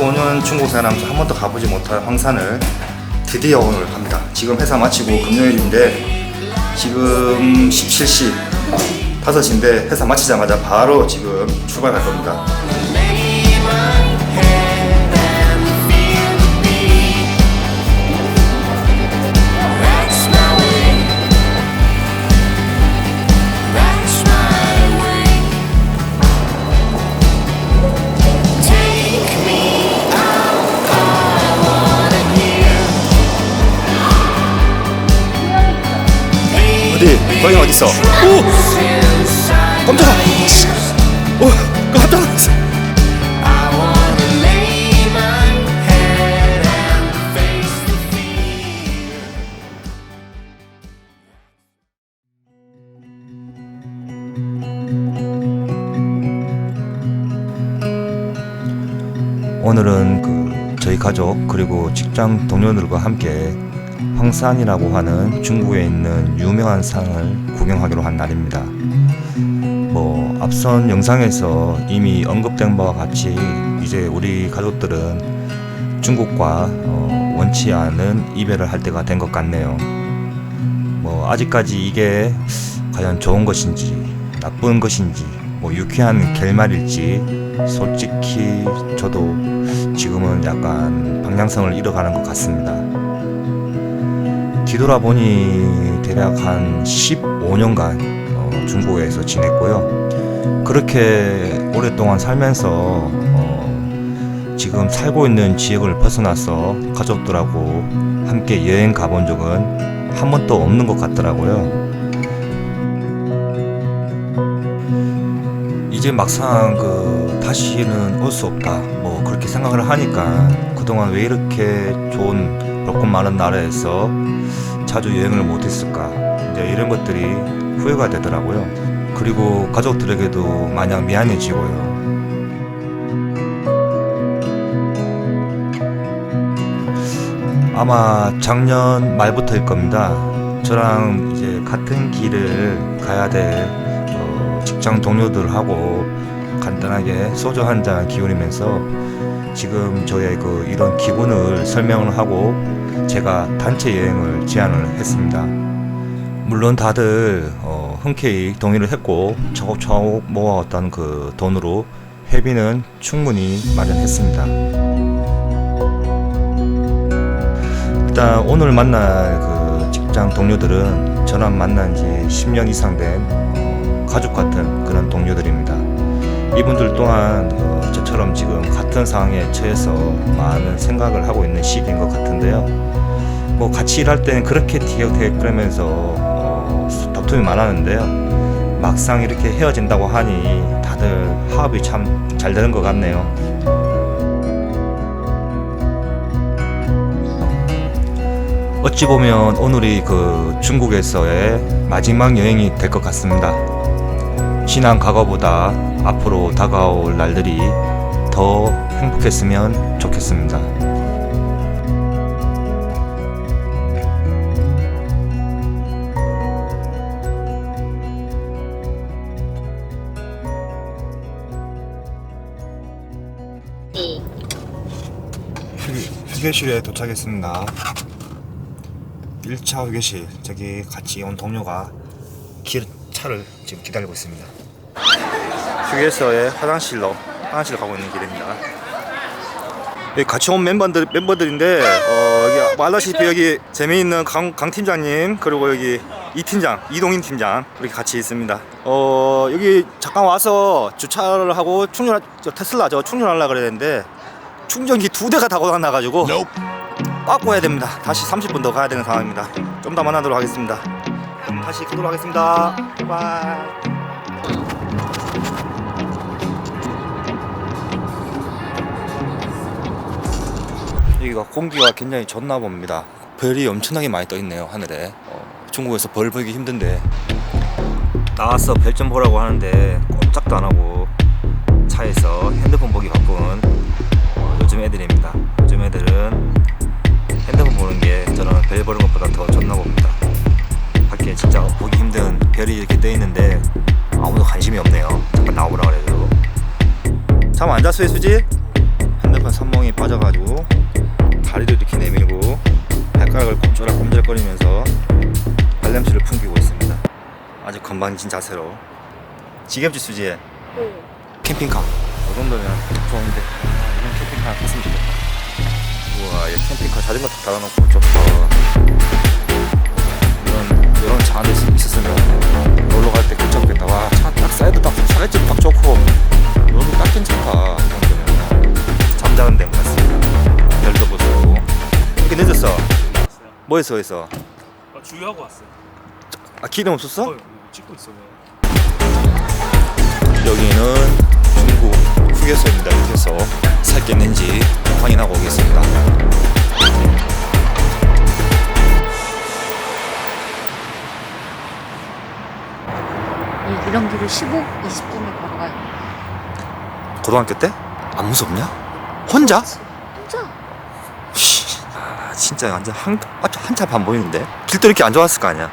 오늘은 우리 가족들 15년 중국 생활하면서 한 번도 가보지 못한 황산을 드디어 오늘 갑니다. 지금 회사 마치고 금요일인데 지금 17시 5시인데 회사 마치자마자 바로 지금 출발할 겁니다. 거기 어디 있어? 오! 깜짝아! 오! 깜짝 놀랐어. I wanna lay my head and face the fear. 오늘은 그 저희 가족 그리고 직장 동료들과 함께 황산이라고 하는 중국에 있는 유명한 산을 구경하기로 한 날입니다. 뭐 앞선 영상에서 이미 언급된 바와 같이 이제 우리 가족들은 중국과 어, 원치 않은 이별을 할 때가 된 것 같네요. 뭐 아직까지 이게 과연 좋은 것인지 나쁜 것인지 뭐 유쾌한 결말일지 솔직히 저도 지금은 약간 방향성을 잃어가는 것 같습니다. 뒤돌아보니 대략 한 15년간 어, 중국에서 지냈고요. 그렇게 오랫동안 살면서 어, 지금 살고 있는 지역을 벗어나서 가족들하고 함께 여행 가본 적은 한 번도 없는 것 같더라고요. 이제 막상 그 다시는 올 수 없다 뭐 그렇게 생각을 하니까 그동안 왜 이렇게 좋은 벚꽃 많은 나라에서 자주 여행을 못했을까. 이제 이런 것들이 후회가 되더라고요. 그리고 가족들에게도 마냥 미안해지고요. 아마 작년 말부터일 겁니다. 저랑 이제 같은 길을 가야 될 어, 직장 동료들하고 간단하게 소주 한 잔 기울이면서 지금 저의 그 이런 기분을 설명을 하고 제가 단체 여행을 제안을 했습니다. 물론 다들 어, 흔쾌히 동의를 했고 차곡차곡 모아왔던 그 돈으로 회비는 충분히 마련했습니다. 일단 오늘 만날 그 직장 동료들은 저랑 만난 지 10년 이상 된 어, 가족 같은 그런 동료들입니다. 이분들 또한 어, 저처럼 지금 같은 상황에 처해서 많은 생각을 하고 있는 시기인 것 같은데요. 뭐 같이 일할 때는 그렇게 티격태격 그러면서 어, 다툼이 많았는데요. 막상 이렇게 헤어진다고 하니 다들 화합이 참 잘 되는 것 같네요. 어찌 보면 오늘이 그 중국에서의 마지막 여행이 될 것 같습니다. 지난 과거보다 앞으로 다가올 날들이 더 행복했으면 좋겠습니다. 휴게실에 도착했습니다. 1차 휴게실 저기 같이 온 동료가 길 차를 지금 기다리고 있습니다. 휴게소의 화장실로 화장실 가고 있는 길입니다. 여기 같이 온 멤버들 멤버들인데 어, 여기 뭐 알다시피 여기 재미있는 강, 강 팀장님 그리고 여기 이 팀장 이동인 팀장 이렇게 같이 있습니다. 어 여기 잠깐 와서 주차를 하고 충전 저 테슬라 저 충전하려 그랬는데 충전기 두 대가 다 고장나가지고 빠꾸 해야 됩니다. 다시 30분 더 가야 되는 상황입니다. 좀 더 만나도록 하겠습니다. 다시 끄도록 하겠습니다. 바이. 여기가 공기가 굉장히 좋나 봅니다. 별이 엄청나게 많이 떠 있네요 하늘에. 어, 중국에서 벌 보기 힘든데 나와서 별좀 보라고 하는데 꼼짝도 안 하고 차에서 핸드폰 보기 바쁜 어, 요즘 애들입니다. 요즘 애들은 핸드폰 보는 게 저는 별 보는 것보다 더 좋나 봅니다. 밖에 진짜 보기 힘든 별이 이렇게 떠 있는데 아무도 관심이 없네요. 잠깐 나오라 그래도. 잠안 잤어요 수지? 핸드폰 선몽이 빠져가지고 다리를 이렇게 내밀고 발가락을 꼼지락꼼지락거리면서 발냄새를 풍기고 있습니다. 아주 건방진 자세로. 지겹지 수지? 캠핑카. 이 정도면 좋은데. 아, 이런 캠핑카 탔으면 좋겠다. 우와 이 캠핑카 자전거 탁 달아놓고 좋다. 이런 이런 차 안에 있었으면 괜찮겠다 뭐 했어 했어 아, 주유하고 왔어요. 아 기름 없었어? 어, 이거 찍고 있어. 여기는 중국 휴게소입니다. 휴게소 살게 있는지 확인하고 오겠습니다. 이- 이런 길을 15, 20분을 걸어가요. 고등학교 때? 안 무섭냐? 혼자? 혼자? 아, 진짜 완전 한, 한참 반 보이는데? 길도 이렇게 안 좋았을 거 아니야?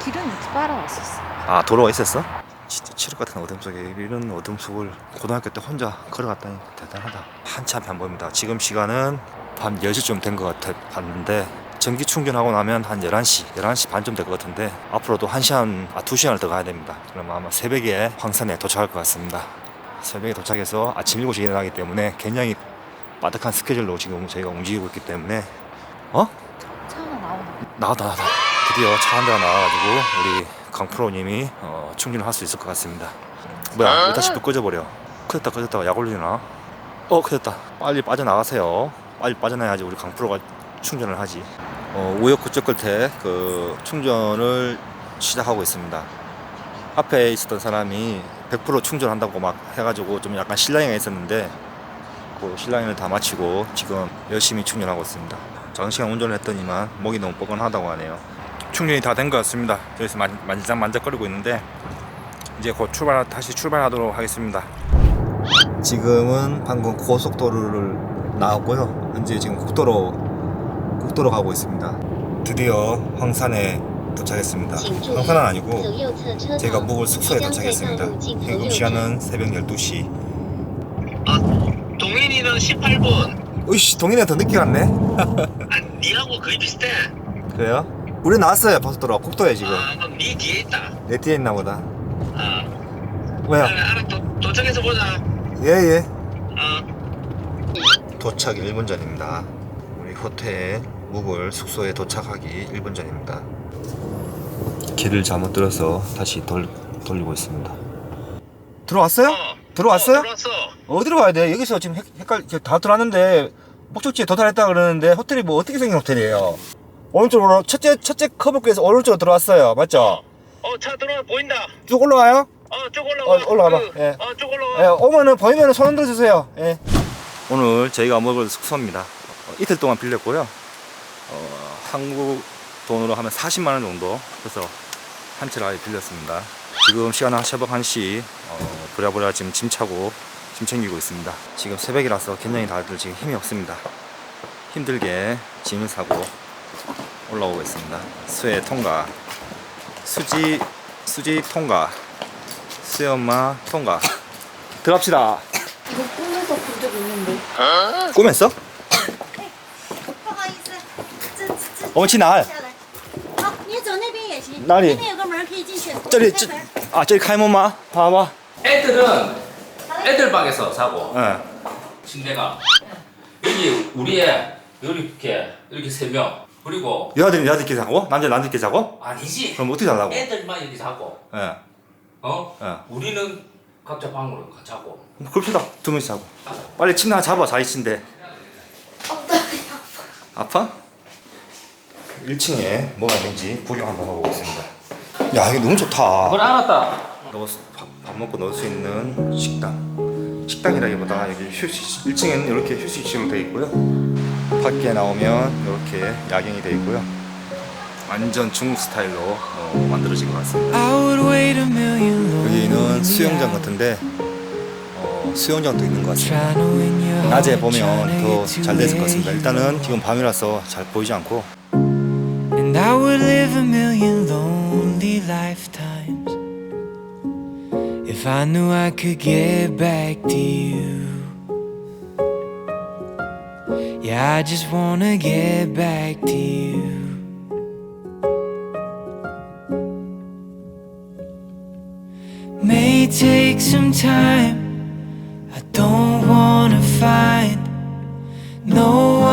길은 이렇게 빨아왔었어. 아, 도로가 있었어? 진짜 칠흑 같은 어둠 속에 이런 어둠 속을 고등학교 때 혼자 걸어갔다니 대단하다. 한참 반 보입니다. 지금 시간은 밤 10시쯤 된 것 같아 봤는데 전기 충전하고 나면 한 11시, 11시 반쯤 될 것 같은데 앞으로도 1시간, 아 2시간을 더 가야 됩니다. 그러면 아마 새벽에 황산에 도착할 것 같습니다. 새벽에 도착해서 아침 7시에 일어나기 때문에 굉장히 빠듯한 스케줄로 지금 저희가 움직이고 있기 때문에 어? 차 하나 나오나? 나왔다 나왔다 드디어 차 한 대가 나와가지고 우리 강프로님이 어, 충전을 할 수 있을 것 같습니다. 뭐야 왜 다시 또 꺼져버려. 꺼졌다 꺼졌다. 약 올리나? 어 꺼졌다. 빨리 빠져나가세요. 빨리 빠져나야지 우리 강프로가 충전을 하지. 어, 우여곡절 끝에 그 충전을 시작하고 있습니다. 앞에 있었던 사람이 100% 충전한다고 막 해가지고 좀 약간 실랑이가 있었는데 그 실랑이를 다 마치고 지금 열심히 충전하고 있습니다. 장시간 운전을 했더니만 목이 너무 뻐근하다고 하네요. 충전이 다 된 것 같습니다. 여기서 만, 만지작 만작거리고 있는데 이제 곧 출발 다시 출발하도록 하겠습니다. 지금은 방금 고속도로를 나왔고요. 현재 지금 국도로 국도로 가고 있습니다. 드디어 황산에 도착했습니다. 황산은 아니고 제가 묵을 숙소에 도착했습니다. 지금 시간은 새벽 12시. 동인이는 18분. 으이씨 동인이가 더 늦게 갔네. 아, 니하고 거의 비슷해. 그래요? 우리 나왔어요 버스도로 국도에 지금 아, 그럼 니 뒤에 있다. 내 뒤에 있나 보다 아, 왜요? 알아. 도, 도착해서 보자. 예예 아, 도착 1분 전입니다 우리 호텔 묵을 숙소에 도착하기 1분 전입니다 길을 잘못 들어서 다시 돌, 돌리고 있습니다 들어왔어요? 어. 들어왔어요? 어, 들어왔어. 어디로 가야 돼? 여기서 지금 헷, 헷갈 다 들어왔는데 목적지에 도달했다 그러는데 호텔이 뭐 어떻게 생긴 호텔이에요? 오른쪽으로 첫째 첫째 커브길에서 오른쪽으로 들어왔어요 맞죠? 어, 차 들어와 보인다. 쭉 올라와요? 어, 쭉 올라와. 어, 올라가봐. 그, 예. 어, 쭉 올라와. 예, 오면은 보이면은 손 흔들어 주세요. 예. 오늘 저희가 먹을 숙소입니다. 어, 이틀 동안 빌렸고요. 어, 한국 돈으로 하면 40만 원 정도. 그래서 한 채를 아예 빌렸습니다. 지금 시간은 새벽 1시. 어, 부랴부랴 지금 짐 차고 짐 챙기고 있습니다. 지금 새벽이라서 굉장히 다들 지금 힘이 없습니다. 힘들게 짐을 사고 올라오고 있습니다. 수해 통과. 수지 수지 통과. 수연마 통과. 들어갑시다. 이거 꿈에서 본 적 있는데. 꿈했어? 不好意思，这这这 어머치 날. 下来。好，你走那边也行。哪里那边有个门可以进去。 저리 开 저, 门 아 저기 카이모마 봐봐. 애들은 애들 방에서 자고 예. 침대가 여기 우리의 이렇게 이렇게 세 명 그리고 여자들이 여자들끼리 자고 남자 남자끼리 자고? 아니지 그럼 어떻게 자려고? 애들만 여기 자고 예. 어 예. 우리는 각자 방으로 가 자고 그럽시다. 두 명씩 자고. 빨리 침대 하나 잡아 자기 침대. 아파? 1층에 뭐가 있는지 구경 한번 하고 오겠습니다. 야 이게 너무 좋다. 그걸 알았다 밥, 밥 먹고 넣을 수 있는 식당. 식당이라기보다 여기 휴식 1층에는 이렇게 휴식실로 되어 있고요. 밖에 나오면 이렇게 야경이 되어 있고요. 완전 중국 스타일로 어, 만들어진 것 같습니다. 여기는 수영장 같은데 어, 수영장도 있는 것 같습니다. 낮에 보면 더 잘 됐을 것 같습니다. 일단은 지금 밤이라서 잘 보이지 않고 And I would live a million lonely lifetimes If I knew I could get back to you, yeah, I just wanna get back to you. May take some time, I don't wanna find no